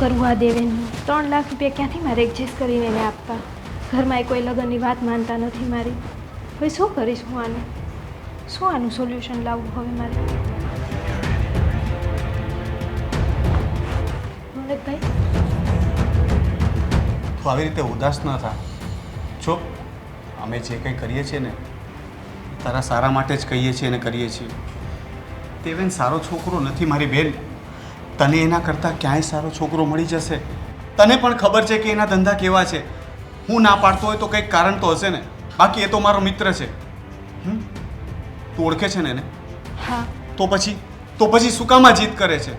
કરવું આ દેવેનનું? ત્રણ લાખ રૂપિયા ક્યાંથી મારે એડજસ્ટ કરીને એને આપવા? ઘરમાં એ કોઈ લગ્નની વાત માનતા નથી મારી. હવે શું કરીશ હું આનું? શું આનું સોલ્યુશન લાવવું હવે મારે? રોનકભાઈ તું આવી રીતે ઉદાસ ન થા. જો, અમે જે કંઈ કરીએ છીએ ને, તારા સારા માટે જ કહીએ છીએ અને કરીએ છીએ. દેવેન સારો છોકરો નથી, મારી બેન. તને એના કરતાં ક્યાંય સારો છોકરો મળી જશે? તને પણ ખબર છે કે એના ધંધા કેવા છે? હું ના પાડતો હોય તો કંઈક કારણ તો હશે ને? બાકી એ તો મારો મિત્ર છે? તું ઓળખે છે ને એને? હા. તો પછી? તો પછી શું કામ જીત કરે છે?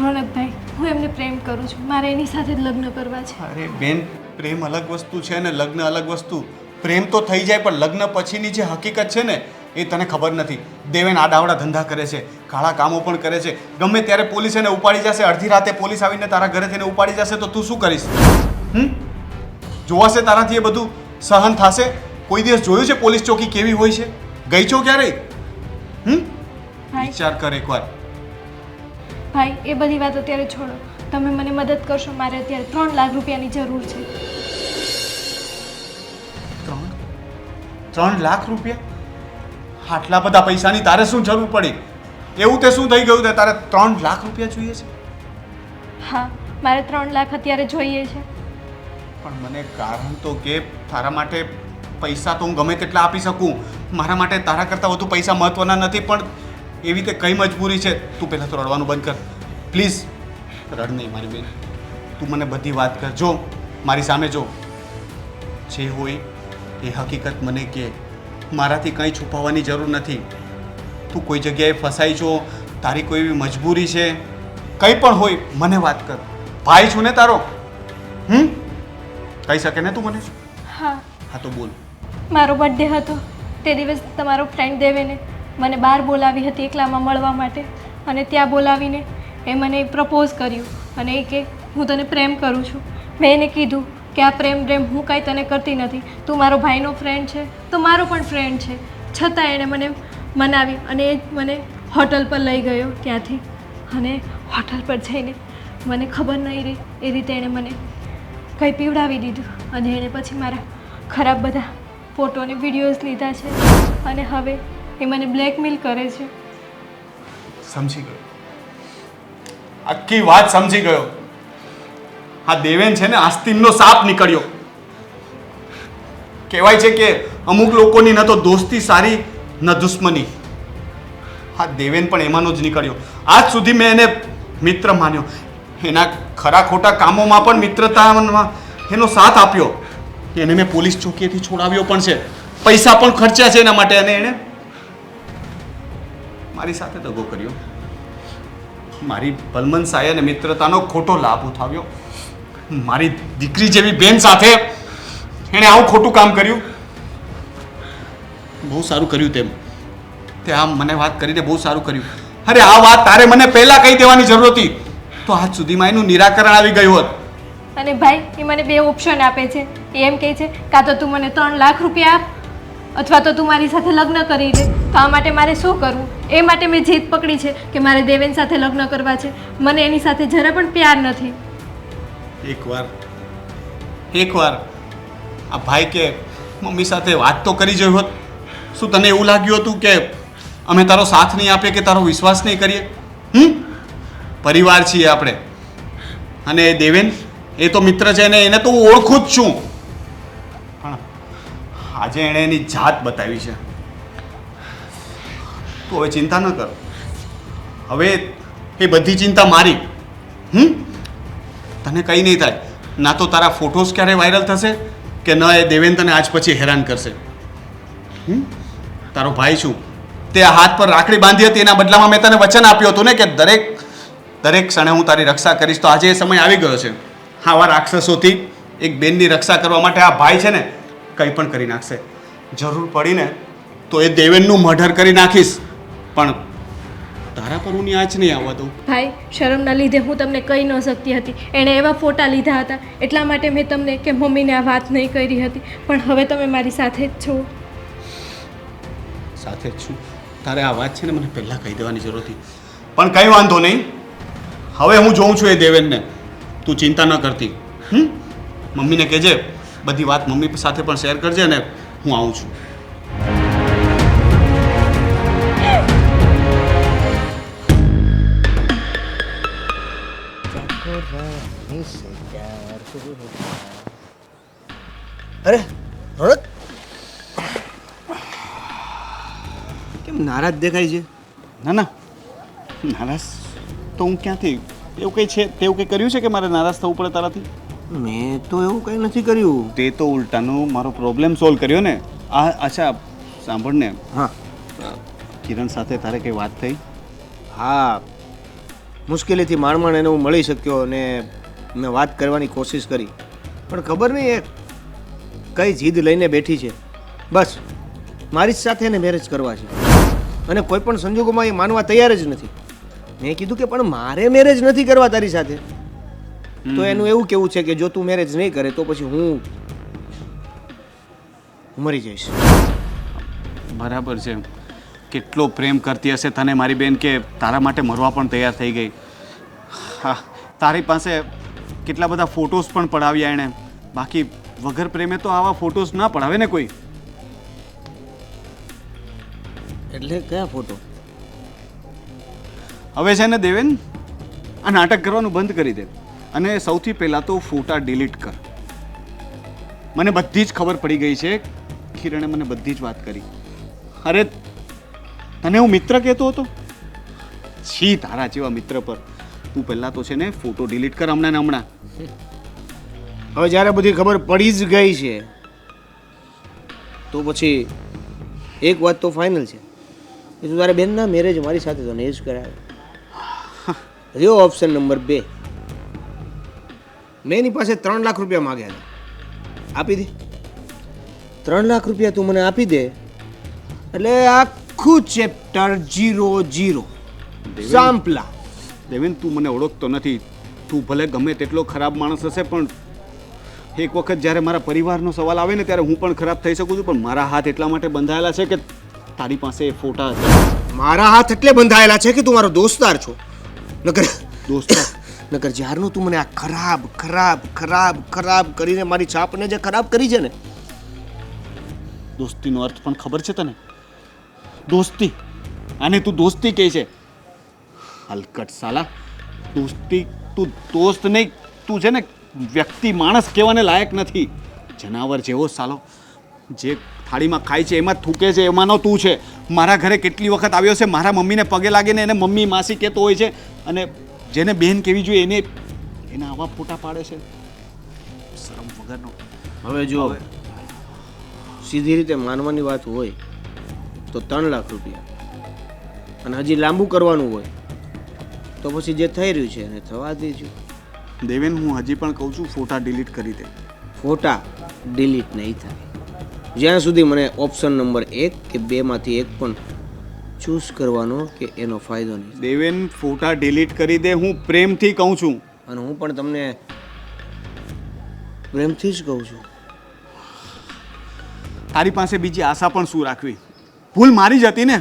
રોનકભાઈ હું એમને પ્રેમ કરું છું. મારે એની સાથે જ લગ્ન કરવા છે. અરે બેન પ્રેમ અલગ વસ્તુ છે ને? લગ્ન અલગ વસ્તુ. પ્રેમ તો થઈ જાય પણ લગ્ન પછીની જે હકીકત છે ને એ તને ખબર નથી. દેવેન આડાવડા ધંધા કરે છે કાળા કામો પણ કરે છે. ગમે ત્યારે પોલીસ એને ઉપાડી જશે અડધી રાતે પોલીસ આવીને તારા ઘરેથી એને ઉપાડી જશે તો તું શું કરીશ? હમ? જોવાશે તારાથી એ બધું? સહન થશે? કોઈ દિવસ જોયું છે પોલીસ ચોકી કેવી હોય છે? ગઈ છો ક્યારેય? હમ? વિચાર કર એકવાર. ભાઈ એ બધી વાત અત્યારે છોડો. તમે મને મદદ કરશો મારે અત્યારે ત્રણ લાખ રૂપિયાની જરૂર છે. ત્રણ? ત્રણ લાખ રૂપિયા? આટલા બધા પૈસાની તારે શું જરૂર પડી? એવું તે શું થઈ ગયું તે તારે ત્રણ લાખ રૂપિયા જોઈએ છે? હા મારે ત્રણ લાખ અત્યારે જોઈએ છે. પણ મને કારણ તો કે તારા માટે પૈસા તો હું ગમે તેટલા આપી શકું. મારા માટે તારા કરતાં વધુ પૈસા મહત્વના નથી પણ એવી રીતે કઈ મજબૂરી છે? તું પહેલાં તો રડવાનું બંધ કર. પ્લીઝ રડ નહીં મારી બેન. તું મને બધી વાત કર. જો મારી સામે જો. જે હોય એ હકીકત મને કે. મારાથી કંઈ છુપાવવાની જરૂર નથી. તું કોઈ જગ્યાએ ફસાઈ છો તારી કોઈ એવી મજબૂરી છે કંઈ પણ હોય મને વાત કર. ભાઈ છું ને તારો? હમ? કહી શકે ને તું મને? હા. હા તો બોલ. મારો બર્થડે હતો. તે દિવસ તમારો ફ્રેન્ડ દેવેને મને બહાર બોલાવી હતી એકલામાં મળવા માટે. અને ત્યાં બોલાવીને એ મને પ્રપોઝ કર્યું. અને એ કે હું તને પ્રેમ કરું છું. મેં એને કીધું કે આ પ્રેમ પ્રેમ હું કાંઈ તને કરતી નથી. તું મારો ભાઈનો ફ્રેન્ડ છે. તો મારો પણ ફ્રેન્ડ છે. છતાં એણે મને મનાવી અને એ મને હોટલ પર લઈ ગયો ત્યાંથી. અને હોટલ પર જઈને મને ખબર નહીં રહી. એ રીતે એણે મને કંઈ પીવડાવી દીધું. અને એણે પછી મારા ખરાબ બધા ફોટો અને વિડીયોઝ લીધા છે. અને હવે એ મને બ્લેકમેલ કરે છે. સમજી ગયો. આખી વાત સમજી ગયો. આ દેવેન છે ને આસ્તિનનો સાપ નીકળ્યો. કહેવાય છે કે અમુક લોકોની ન તો દોસ્તી સારી, ન દુશ્મની. આ દેવેન પણ એમાંનો જ નીકળ્યો. આજ સુધી મેં એને મિત્ર માન્યો. એના ખરા ખોટા કામોમાં પણ મિત્રતામાં એનો સાથ આપ્યો. એને મેં પોલીસ ચોકીએથી છોડાવ્યો પણ છે. પૈસા પણ ખર્ચ્યા છે એના માટે અને એણે મારી સાથે દગો કર્યો. મારી ભલમન સાય અને મિત્રતાનો ખોટો લાભ ઉઠાવ્યો. મારી દીકરી જેવી બેન સાથે એણે આવું ખોટું કામ કર્યું? બહુ સારું કર્યું તેમ. તે આમ મને વાત કરીને બહુ સારું કર્યું. અરે આ વાત તારે મને પહેલા કહી દેવાની જરૂર હતી. તો આજ સુધીમાં એનું નિરાકરણ આવી ગયું હોત. અને ભાઈ એ મને બે ઓપ્શન આપે છે. એ એમ કહે છે કાં તો તું મને ત્રણ લાખ રૂપિયા આપ અથવા તો તું મારી સાથે લગ્ન કરી દે. તો આ માટે મારે શું કરવું? એ માટે મેં જીત પકડી છે કે મારે દેવેન સાથે લગ્ન કરવા છે. મને એની સાથે જરા પણ પ્યાર નથી. એકવાર. એકવાર આ ભાઈ કે મમ્મી સાથે વાત તો કરી જોઈ હોત. શું તને એવું લાગ્યું હતું કે અમે તારો સાથ નહીં આપીએ કે તારો વિશ્વાસ નહીં કરીએ? હમ? પરિવાર છીએ આપણે. અને દેવેન, એ તો મિત્ર છે ને એને તો હું ઓળખું જ છું. પણ આજે એણે એની જાત બતાવી છે. તો હવે ચિંતા ન કર. હવે એ બધી ચિંતા મારી. હમ? તને કંઈ નહીં થાય. ના તો તારા ફોટોઝ ક્યારે વાયરલ થશે કે ન એ દેવેન તને આજ પછી હેરાન કરશે? તારો ભાઈ છું. તે હાથ પર રાખડી બાંધી હતી, એના બદલામાં મેં તને વચન આપ્યું હતું ને કે દરેક દરેક ક્ષણે હું તારી રક્ષા કરીશ. તો આજે એ સમય આવી ગયો છે. હા આવા રાક્ષસોથી એક બેનની રક્ષા કરવા માટે આ ભાઈ છે ને કંઈ પણ કરી નાખશે. જરૂર પડીને તો એ દેવેનનું મર્ડર કરી નાખીશ. પણ તારા પર હું આંચ નહીં આવવા દઉં. ભાઈ શરમના લીધે હું તમને કહી ન શકતી હતી. એણે એવા ફોટા લીધા હતા. એટલા માટે મેં તમને કે મમ્મીને આ વાત નહીં કરી હતી. પણ હવે તમે મારી સાથે જ છો. સાથે જ છું. તારે આ વાત છે ને મને પહેલાં કહી દેવાની જરૂર હતી. પણ કંઈ વાંધો નહીં. હવે હું જોઉં છું એ દેવેનને. તું ચિંતા ન કરતી. હમ? મમ્મીને કહેજે. બધી વાત મમ્મી સાથે પણ શેર કરજે ને હું આવું છું. અરે રોનક કેમ નારાજ દેખાય છે? ના ના. નારાજ તો હું ક્યાંથી? એવું કંઈ છે? તેવું કંઈ કર્યું છે કે મારે નારાજ થવું પડે તારાથી? મેં તો એવું કંઈ નથી કર્યું. તે તો ઉલટાનો મારો પ્રોબ્લેમ સોલ્વ કર્યો ને. આ અચ્છા સાંભળ ને. હા. કિરણ સાથે તારે કંઈ વાત થઈ? હા. મુશ્કેલીથી માણ માણ એને હું મળી શક્યો અને મેં વાત કરવાની કોશિશ કરી. પણ ખબર નહીં એ કઈ જીદ લઈને બેઠી છે. બસ મારી જ સાથે એને મેરેજ કરવા છે. અને કોઈ પણ સંજોગોમાં એ માનવા તૈયાર જ નથી. મેં કીધું કે પણ મારે મેરેજ નથી કરવા તારી સાથે. તો એનું એવું કેવું છે કે જો તું મેરેજ નહીં કરે તો પછી હું મરી જઈશ. બરાબર છે. કેટલો પ્રેમ કરતી હશે તને મારી બેન કે તારા માટે મરવા પણ તૈયાર થઈ ગઈ. હા તારી પાસે કેટલા બધા ફોટોસ પણ પડાવ્યા એણે. બાકી વગર પ્રેમે તો આવા ફોટોસ ના પડાવે ને કોઈ? એટલે કયા ફોટો? હવે છે ને દેવેન આ નાટક કરવાનું બંધ કરી દે. અને સૌથી પહેલાં તો ફોટા ડિલીટ કર. મને બધી જ ખબર પડી ગઈ છે. કિરણે મને બધી જ વાત કરી. અરે તને હું મિત્ર કહેતો હતો? છી તારા જેવા મિત્ર પર. તું પહેલાં તો છે ને ફોટો ડિલીટ કર હમણાં ને હમણાં. હવે જ્યારે બધી ખબર પડી જ ગઈ છે તો પછી એક વાત તો ફાઇનલ છે. કે તું તારા બેનના મેરેજ મારી સાથે તો નહીં જ કરાવે. રહ્યો ઓપ્શન નંબર બે. મેં એની પાસે ત્રણ લાખ રૂપિયા માગ્યા હતા. આપી દે. ત્રણ લાખ રૂપિયા તું મને આપી દે એટલે આખું ચેપ્ટર જીરો જીરો સાંપલા દેવેન તું મને ઓળખતો નથી. તું ભલે ગમે તેટલો ખરાબ માણસ હશે પણ એક વખત જ્યારે મારા પરિવારનો સવાલ આવે ને ત્યારે હું પણ ખરાબ થઈ શકું છું. પણ મારા હાથ એટલા માટે બંધાયેલા છે કે તારી પાસે એ ફોટા છે મારા હાથ એટલે બંધાયેલા છે કે તું મારો દોસ્તાર છો? નગર દોસ્તાર? નકર જ્યારનું તું મને આ ખરાબ ખરાબ ખરાબ ખરાબ કરીને મારી છાપને જે ખરાબ કરી છે ને. દોસ્તીનો અર્થ પણ ખબર છે તને? દોસ્તી. આને તું દોસ્તી કહે છે. હલકટ સાલા. દોસ્તી તું દોસ્ત નહીં તું છે ને વ્યક્તિ માણસ કહેવાને લાયક નથી. જનાવર જેવો સાલો. જે થાળીમાં ખાય છે એમાં થૂકે છે એમાંનો તું છે. મારા ઘરે કેટલી વખત આવ્યો છે મારા મમ્મીને પગે લાગીને એને મમ્મી માસી કહેતો હોય છે. અને જેને બહેન કહેવી જોઈએ એને એના આવા ફોટા પાડે છે. શરમ વગરનો. હવે જો સીધી રીતે માનવાની વાત હોય તો ત્રણ લાખ રૂપિયા. અને હજી લાંબુ કરવાનું હોય તો પછી જે થઈ રહ્યું છે એને થવા દેજો. દેવેન હું હજી પણ કહું છું ફોટા ડિલીટ કરી દે. ફોટા ડિલીટ નહીં થાય. જ્યાં સુધી મને ઓપ્શન નંબર એક કે બેમાંથી એક પણ ચૂઝ કરવાનો કે એનો ફાયદો નહીં દેવેન ફોટા ડિલીટ કરી દે હું પ્રેમથી કહું છું. અને હું પણ તમને પ્રેમથી જ કહું છું. તારી પાસે બીજી આશા પણ શું રાખવી? ભૂલ મારી જ હતી ને?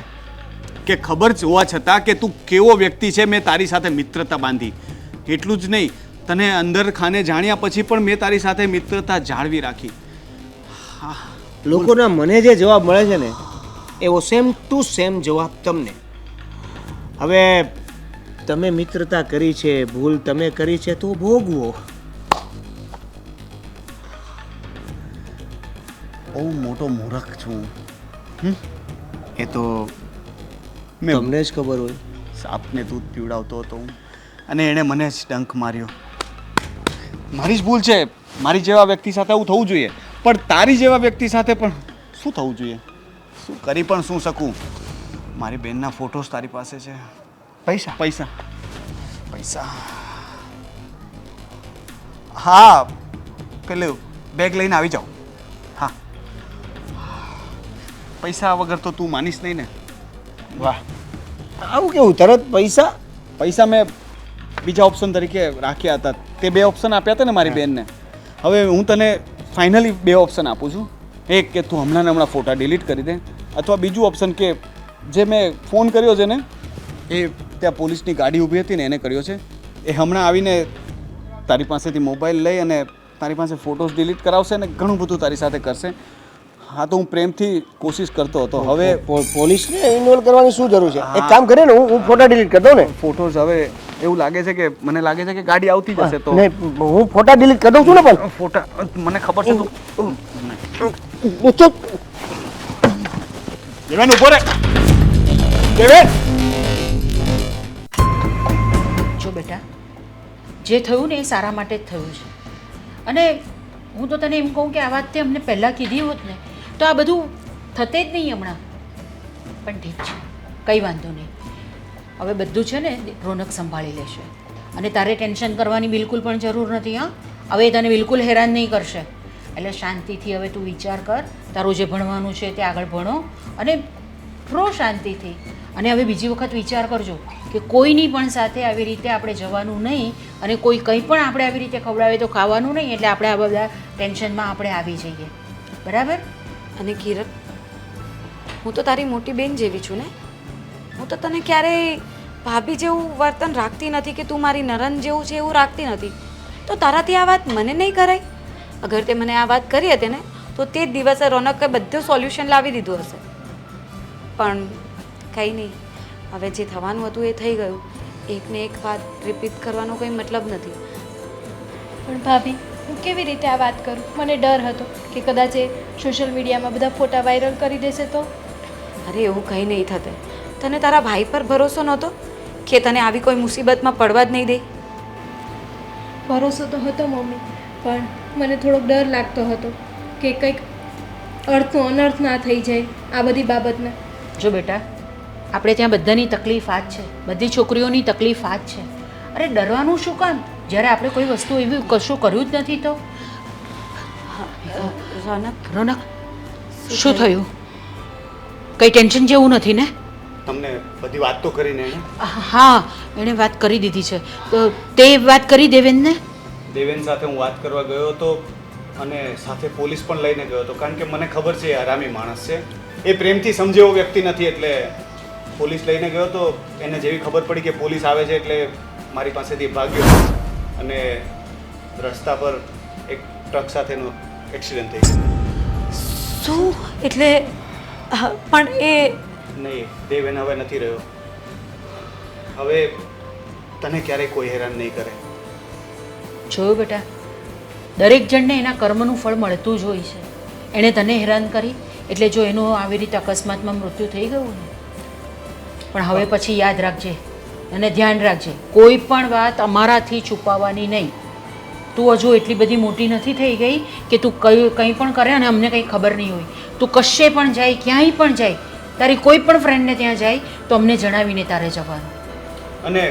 કે ખબર જ હોવા છતાં કે તું કેવો વ્યક્તિ છે મેં તારી સાથે મિત્રતા બાંધી. એટલું જ નહીં તને અંદર ખાને જાણ્યા પછી પણ મેં તારી સાથે મિત્રતા જાળવી રાખી. લોકોના મને જે જવાબ મળે છે ને એવો સેમ ટુ સેમ જવાબ તમને. હવે તમે મિત્રતા કરી છે ભૂલ તમે કરી છે તો ભોગવો. બહુ મોટો મૂર્ખ છું. એ તો મેં તમને જ ખબર હોય. સાપને દૂધ પીવડાવતો હતો હું. અને એણે મને જ ડંખ માર્યો. મારી જ ભૂલ છે. મારી જેવા વ્યક્તિ સાથે આવું થવું જોઈએ. પણ તારી જેવા વ્યક્તિ સાથે પણ શું થવું જોઈએ? શું કરી પણ શું શકું? મારી બેનના ફોટોસ તારી પાસે છે. પૈસા? પૈસા. પૈસા. હા. પેલું બેગ લઈને આવી જાઓ. હા. પૈસા વગર તો તું માનીશ નહીં ને. વાહ. આવું કેવું? તરત પૈસા? પૈસા મેં બીજા ઓપ્શન તરીકે રાખ્યા હતા. તે બે ઓપ્શન આપ્યા હતા ને મારી બેનને. હવે હું તને ફાઇનલી બે ઓપ્શન આપું છું. એક કે તું હમણાં ને હમણાં ફોટા ડિલીટ કરી દે. અથવા બીજું ઓપ્શન કે જે મેં ફોન કર્યો છે ને એ ત્યાં પોલીસની ગાડી ઊભી હતી ને એને કર્યો છે. એ હમણાં આવીને તારી પાસેથી મોબાઈલ લઈ અને તારી પાસે ફોટોસ ડિલીટ કરાવશે અને ઘણું બધું તારી સાથે કરશે. હા તો હું પ્રેમથી કોશિશ કરતો હતો. હવે પોલીસને ઇન્વોલ્વ કરવાની શું જરૂર છે? એક કામ કરે ને હું હું ફોટા ડિલીટ કરી દઉં ને. ફોટોસ હવે એવું લાગે છે કે મને લાગે છે કે ગાડી આવતી જશે તો. હું ફોટા ડિલીટ કરી દઉં છું ને પણ. ફોટા મને ખબર છે તું. ચૂપ. દેવેન ઊભો રે. દેવેન. જો બેટા જે થયું ને એ સારા માટે જ થયું છે. અને હું તો તને એમ કહું કે આ વાત તે અમને પહેલાં કીધી હોત ને તો આ બધું થતે જ નહીં હમણાં. પણ ઠીક છે, કંઈ વાંધો નહીં. હવે બધું છે ને રોનક સંભાળી લેશે. અને તારે ટેન્શન કરવાની બિલકુલ પણ જરૂર નથી, હા. હવે તને બિલકુલ હેરાન નહીં કરશે. એટલે શાંતિથી હવે તું વિચાર કર, તારું જે ભણવાનું છે તે આગળ ભણો અને રહો શાંતિથી. અને હવે બીજી વખત વિચાર કરજો કે કોઈની પણ સાથે આવી રીતે આપણે જવાનું નહીં અને કોઈ કંઈ પણ આપણે આવી રીતે ખવડાવે તો ખાવાનું નહીં, એટલે આપણે આ બધા ટેન્શનમાં આપણે આવી જઈએ. બરાબર? અને કિરણ, હું તો તારી મોટી બેન જેવી છું ને? હું તો તને ક્યારેય ભાભી જેવું વર્તન રાખતી નથી કે તું મારી નરન જેવું છે એવું રાખતી નથી. તો તારાથી આ વાત મને નહીં કરાય? અગર તે મને આ વાત કરી હતી ને, તો તે જ દિવસે રોનકે બધું સોલ્યુશન લાવી દીધું હશે. પણ કંઈ નહીં, હવે જે થવાનું હતું એ થઈ ગયું. એકને એક વાત રિપીટ કરવાનો કોઈ મતલબ નથી. પણ ભાભી હું કેવી રીતે આ વાત કરું? મને ડર હતો કે કદાચ એ સોશિયલ મીડિયામાં બધા ફોટા વાયરલ કરી દેશે તો? અરે એવું કંઈ નહીં થતે. તને તારા ભાઈ પર ભરોસો નહોતો કે તને આવી કોઈ મુસીબતમાં પડવા જ નહીં દે? ભરોસો તો હતો મમ્મી પણ મને થોડોક ડર લાગતો હતો કે કંઈક અર્થનો અનર્થ ના થઈ જાય આ બધી બાબતના. જો બેટા આપણે ત્યાં બધાની તકલીફ આ જ છે. બધી છોકરીઓની તકલીફ આ જ છે. અરે ડરવાનું શું કામ? જ્યારે આપણે કોઈ વસ્તુ એવી કશું કર્યું જ નથી તો? રોનક. રોનક શું થયું? કંઈ ટેન્શન જેવું નથી ને? તમને બધી વાત તો કરીને હા એણે વાત કરી દીધી છે. તો તે વાત કરી દેવેનને? દેવેન સાથે હું વાત કરવા ગયો હતો અને સાથે પોલીસ પણ લઈને ગયો હતો. કારણ કે મને ખબર છે આરામી માણસ છે. એ પ્રેમથી સમજે એવો વ્યક્તિ નથી એટલે પોલીસ લઈને ગયો તો એને જેવી ખબર પડી કે પોલીસ આવે છે એટલે મારી પાસેથી ભાગ્યો. અને રસ્તા પર એક ટ્રક સાથેનો એક્સિડન્ટ થઈ ગયો. શું? એટલે પણ એ નહીં દેવેન હવે નથી રહ્યો. હવે તને ક્યારેય કોઈ હેરાન નહીં કરે. જોયું બેટા? દરેક જણને એના કર્મનું ફળ મળતું જ હોય છે. એણે તને હેરાન કરી એટલે જો એનું આવી રીતે અકસ્માતમાં મૃત્યુ થઈ ગયું ને પણ હવે પછી યાદ રાખજે અને ધ્યાન રાખજે, કોઈ પણ વાત અમારાથી છુપાવવાની નહીં. તું હજુ એટલી બધી મોટી નથી થઈ ગઈ કે તું કયું કંઈ પણ કરે અને અમને કંઈ ખબર નહીં હોય. તું કશે પણ જાય, ક્યાંય પણ જાય, તારી કોઈ પણ ફ્રેન્ડને ત્યાં જાય, તો અમને જણાવીને તારે જવાનું. અને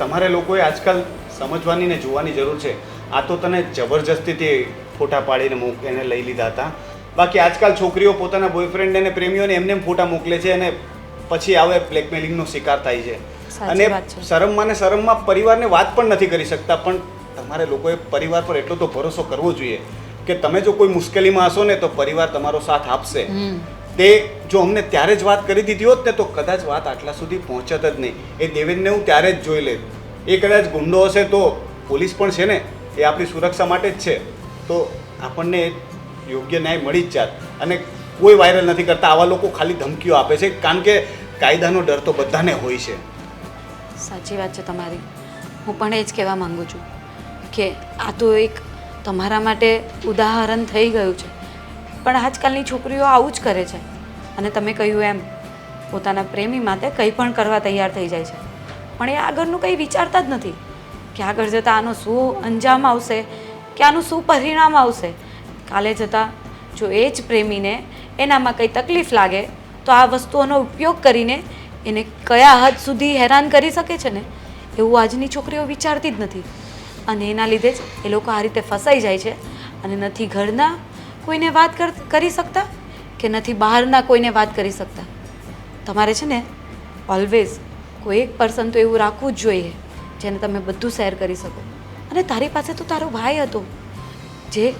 તમારે લોકોએ આજકાલ સમજવાની ને જોવાની જરૂર છે. આ તો તને જબરજસ્તીથી ફોટા પાડીને મૂક એને લઈ લીધા હતા. બાકી આજકાલ છોકરીઓ પોતાના બોયફ્રેન્ડ અને પ્રેમીઓને એમને ફોટા મોકલે છે અને પછી આવે બ્લેકમેલિંગનો શિકાર થાય છે. અને છે. શરમમાં ને શરમમાં પરિવારને વાત પણ નથી કરી શકતા પણ તમારે લોકોએ પરિવાર પર એટલો તો ભરોસો કરવો જોઈએ કે તમે જો કોઈ મુશ્કેલીમાં હશો ને તો પરિવાર તમારો સાથ આપશે. તે જો અમને ત્યારે જ વાત કરી દીધી હોત ને તો કદાચ વાત આટલા સુધી પહોંચત જ નહીં. એ દેવેનને હું ત્યારે જ જોઈ લેત એ કદાચ ગુંડો હશે તો પોલીસ પણ છે ને એ આપણી સુરક્ષા માટે જ છે. તો આપણને યોગ્ય ન્યાય મળી જ જાત. અને કોઈ વાયરલ નથી કરતા. આવા લોકો ખાલી ધમકીઓ આપે છે. કારણ કે કાયદાનો ડર તો બધાને હોય છે. સાચી વાત છે તમારી. હું પણ એ જ કહેવા માંગુ છું કે આ તો એક તમારા માટે ઉદાહરણ થઈ ગયું છે. પણ આજકાલની છોકરીઓ આવું જ કરે છે. અને તમે કહ્યું એમ, પોતાના પ્રેમી માટે કંઈ પણ કરવા તૈયાર થઈ જાય છે. પણ એ આગળનું કંઈ વિચારતા જ નથી કે આગળ જતાં આનો શું અંજામ આવશે, કે આનું શું પરિણામ આવશે. કાલે જતાં જો એ જ પ્રેમીને એનામાં કંઈ તકલીફ લાગે, તો આ વસ્તુઓનો ઉપયોગ કરીને એને કયા હદ સુધી હેરાન કરી શકે છે ને, એવું આજની છોકરીઓ વિચારતી જ નથી. અને એના લીધે જ એ લોકો આ રીતે ફસાઈ જાય છે અને નથી ઘરના કોઈને વાત કર- શકતા કે નથી બહારના કોઈને વાત કરી શકતા. તમારે છે ને ઓલવેઝ કોઈ એક પર્સન તો એવું રાખવું જ જોઈએ, જેને તમે બધું શેર કરી શકો. અને તારી પાસે તો તારો ભાઈ હતો, જે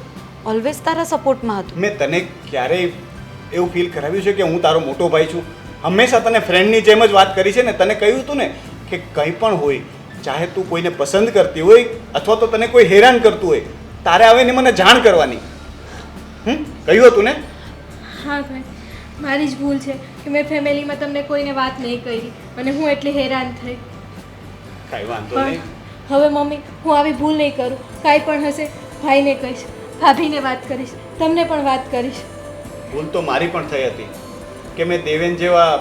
ઓલવેઝ તારા સપોર્ટમાં હતો. મેં તને ક્યારેય એવું ફીલ કરાવ્યું છે કે હું તારો મોટો ભાઈ છું? હંમેશા તને ફ્રેન્ડની જેમ જ વાત કરી છે ને તને કહ્યું હતું ને કે કંઈ પણ હોય ચાહે તું કોઈને પસંદ કરતી હોય અથવા તો તને કોઈ હેરાન કરતું હોય તારે આવીને મને જાણ કરવાની. હમ? કહ્યું હતું ને? હા ભાઈ. મારી જ ભૂલ છે કે મેં ફેમિલીમાં તમને કોઈને વાત નહીં કરી અને હું એટલી હેરાન થઈ. કાંઈ વાંધો નહીં. હવે મમ્મી હું આવી ભૂલ નહીં કરું. કાંઈ પણ હશે ભાઈને કહીશ. ભાભીને વાત કરીશ. તમને પણ વાત કરીશ. ભૂલ તો મારી પણ થઈ હતી. કે મેં દેવેન જેવા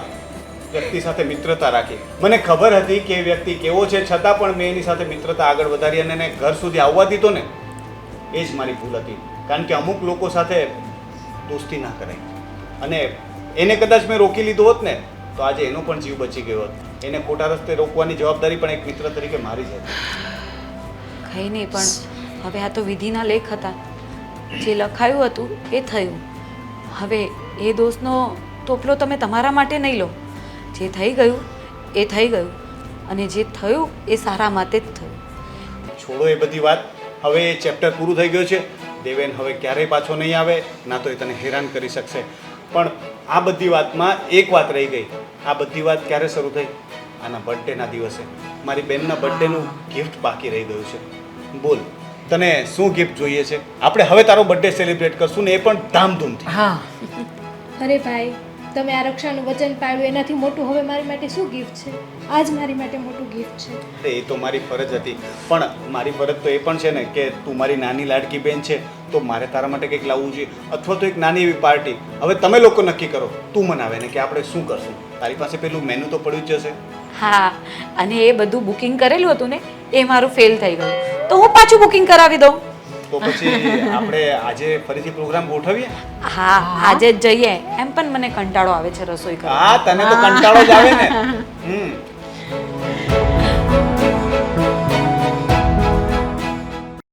વ્યક્તિ સાથે મિત્રતા રાખી. મને ખબર હતી કે વ્યક્તિ કેવો છે, છતાં પણ મેં એની સાથે મિત્રતા આગળ વધારી અને એને ઘર સુધી આવવા દીધો ને, એ જ મારી ભૂલ હતી. કારણ કે અમુક લોકો સાથે દોસ્તી ના કરાય. અને એને કદાચ મેં રોકી લીધો હોત ને, તો આજે એનો પણ જીવ બચી ગયો હોત. એને ખોટા રસ્તે રોકવાની જવાબદારી પણ એક મિત્ર તરીકે મારી છે કંઈ નહીં, પણ હવે આ તો વિધિના લેખ હતા. જે લખાયું હતું એ થયું. હવે એ દોષનો ટોપલો તમે તમારા માટે નહીં લો. જે થઈ ગયું એ થઈ ગયું. અને જે થયું એ સારા માટે જ થયું. છોડો એ બધી વાત. હવે એ ચેપ્ટર પૂરું થઈ ગયું છે. દેવેન હવે ક્યારેય પાછો નહીં આવે ના તો એ તને હેરાન કરી શકશે. પણ આ બધી વાતમાં એક વાત રહી ગઈ. આ બધી વાત ક્યારે શરૂ થઈ? આના બર્થડેના દિવસે. મારી બેનના બર્થડેનું ગિફ્ટ બાકી રહી ગયું છે. બોલ તને શું ગિફ્ટ જોઈએ છે? આપણે હવે તારો બર્થડે સેલિબ્રેટ કરશું ને એ પણ ધામધૂમથી. હા. અરે ભાઈ તમે આ રક્ષાનું વચન પાડ્યું એનાથી મોટું હવે મારી માટે શું ગિફ્ટ છે? આ જ મારી માટે મોટું ગિફ્ટ છે. અરે એ તો મારી ફરજ હતી. પણ મારી ફરજ તો એ પણ છે ને કે તું મારી નાની લાડકી બેન છે તો મારે તારા માટે કંઈક લાવવું જોઈએ. અથવા તો એક નાની એવી પાર્ટી હવે તમે લોકો નક્કી કરો તું મનાવે ને કે આપણે શું કરશું? તારી પાસે પેલું મેનુ તો પડ્યું જ જશે. હા અને એ બધું બુકિંગ કરેલું હતું ને એ મારું ફેલ થઈ ગયું. તો હું પાછું બુકિંગ કરાવી દઉં. તો પછી આપણે આજે ફરીથી પ્રોગ્રામ ગોઠવીએ? હા આજે જ જઈએ. એમ પણ મને કંટાળો આવે છે રસોઈ કરવા. હા તને તો કંટાળો જ આવે ને. હમ.